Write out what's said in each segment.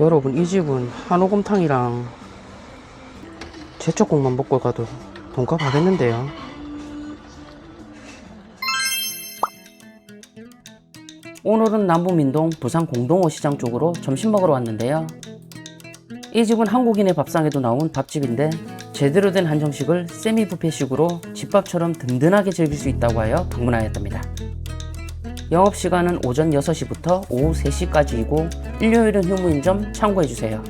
여러분 이 집은 한우곰탕이랑 제철국만 먹고 가도 돈값 하겠는데요? 오늘은 남부민동 부산 공동호 시장 쪽으로 점심 먹으러 왔는데요. 이 집은 한국인의 밥상에도 나온 밥집인데 제대로 된 한정식을 세미 뷔페식으로 집밥처럼 든든하게 즐길 수 있다고 하여 방문하였답니다 영업시간은 오전 6시부터 오후 3시까지이고 일요일은 휴무인 점 참고해주세요.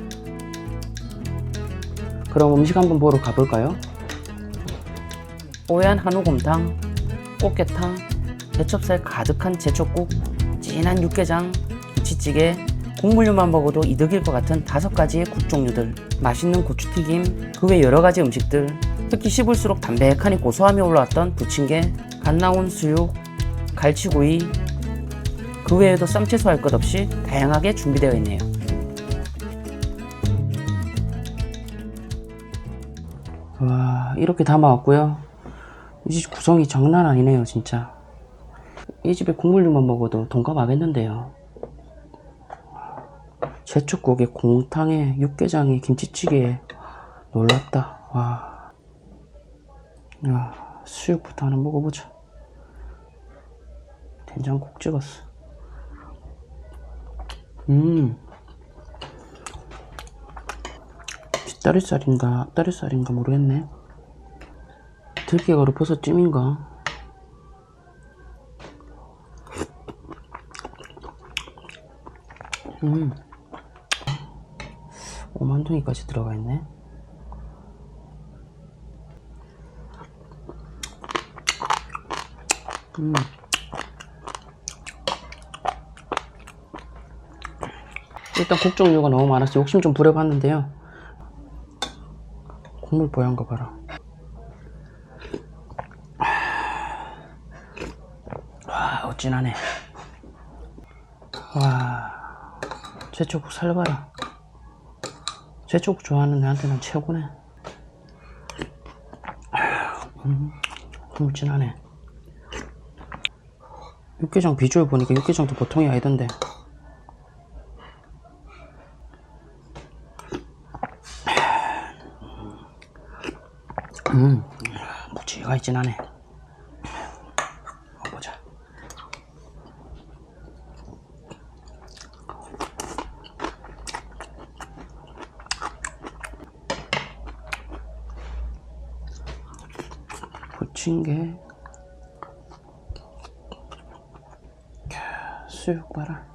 그럼 음식 한번 보러 가볼까요? 뽀얀 한우곰탕, 꽃게탕, 대첩살 가득한 제첩국, 진한 육개장, 김치찌개, 국물류만 먹어도 이득일 것 같은 다섯 가지의 국 종류들, 맛있는 고추튀김, 그 외 여러 가지 음식들, 특히 씹을수록 담백하니 고소함이 올라왔던 부침개, 갓 나온 수육, 갈치구이, 그 외에도 쌈 채소 할 것 없이 다양하게 준비되어 있네요. 와, 이렇게 담아왔고요. 이 집 구성이 장난 아니네요, 진짜. 이 집에 국물류만 먹어도 돈값 하겠는데요. 제철국에 공탕에 육개장에 김치찌개에 놀랍다. 와. 야, 수육부터 하나 먹어보자. 된장국 찍었어. 음. 뒷다리살인가 앞다리살인가 모르겠네. 들깨가루 버섯 찜인가? 음. 오만둥이까지 들어가 있네. 음. 일단 국 종 류가 너무 많아서 욕심 좀 부려봤는데요. 국물 뽀얀 거 봐라. 와, 어찌나네. 와, 제초국 살봐라. 제초국 좋아하는 애한테는 최고네. 음, 국물 진하네. 육개장 비주얼 보니까 육개장도 보통이 아니던데. 음, 묵직하게 진하네. 먹어보자. 부침개. 캬, 수육 봐라.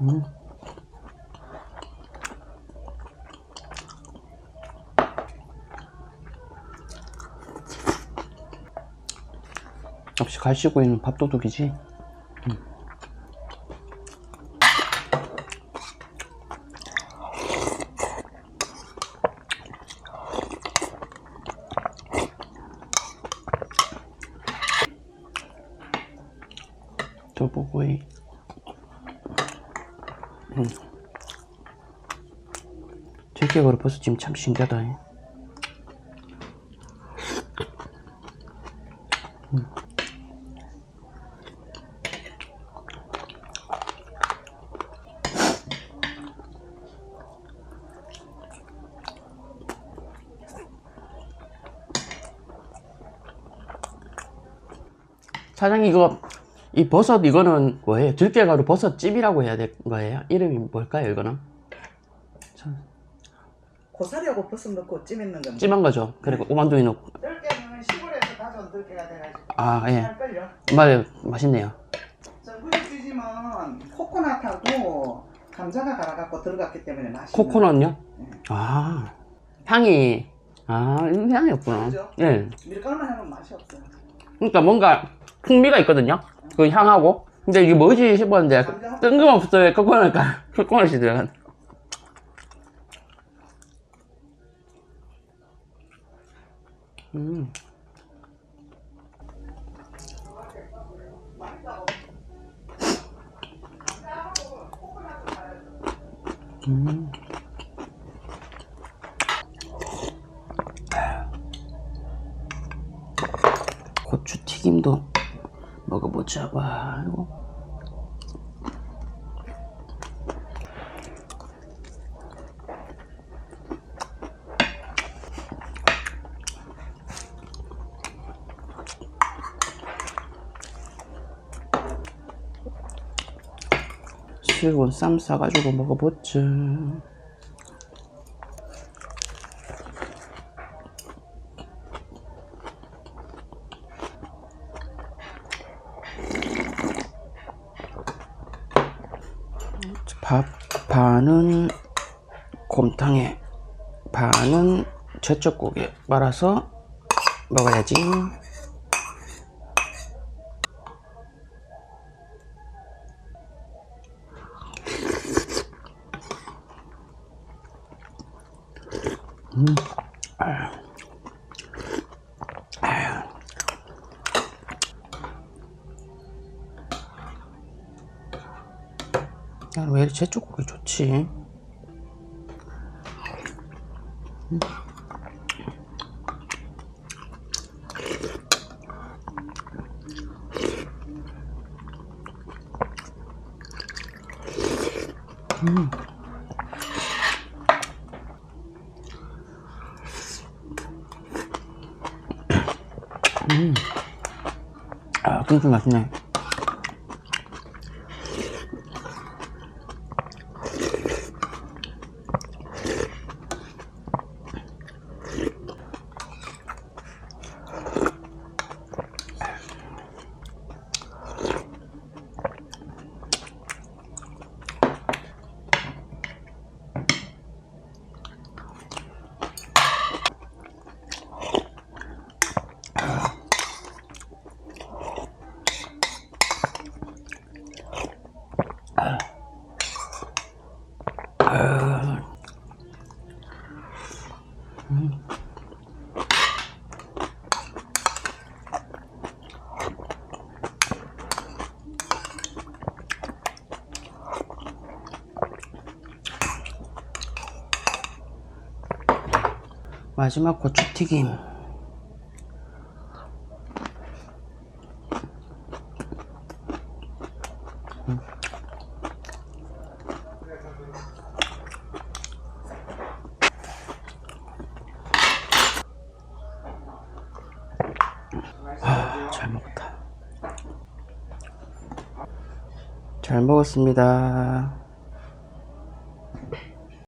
음. 역시 갈치구이는 밥도둑이지. 음. 두부구이. 음. 들깨가루 버섯찜 참 신기하다. 잉. 사장님 이거 이 버섯 이거는 뭐예요? 들깨가루 버섯찜이라고 해야 될 거예요? 이름이 뭘까요 이거는? 고사리하고 버섯 넣고 찜했는 겁니다. 찜한 거죠. 그리고 오만둥이 넣고 들깨는 시골에서 가져온 들깨가 돼가지고 아 예. 잘. 맞아요 맛있네요. 저 코코넛하고 감자가 갈아갖고 들어갔기 때문에 맛이. 코코넛요? 네. 아 향이 아 이런 향이었구나. 그죠? 예. 밀가루만 하면 맛이 없어요. 그러니까 뭔가 풍미가 있거든요. 그 향하고 근데 이게 뭐지 싶었는데 뜬금없어요. 코코넛가 코코넛이 들어간. 음. 음. 고추 튀김도 먹어보자 봐 이거 실온 쌈 싸가지고 먹어보자. 반은 곰탕에 반은 제철국에 말아서 먹어야지. 야, 왜 이렇게 제철국이 좋지? 아, 굉장히 맛있네. 마지막 고추튀김. 잘 먹었습니다.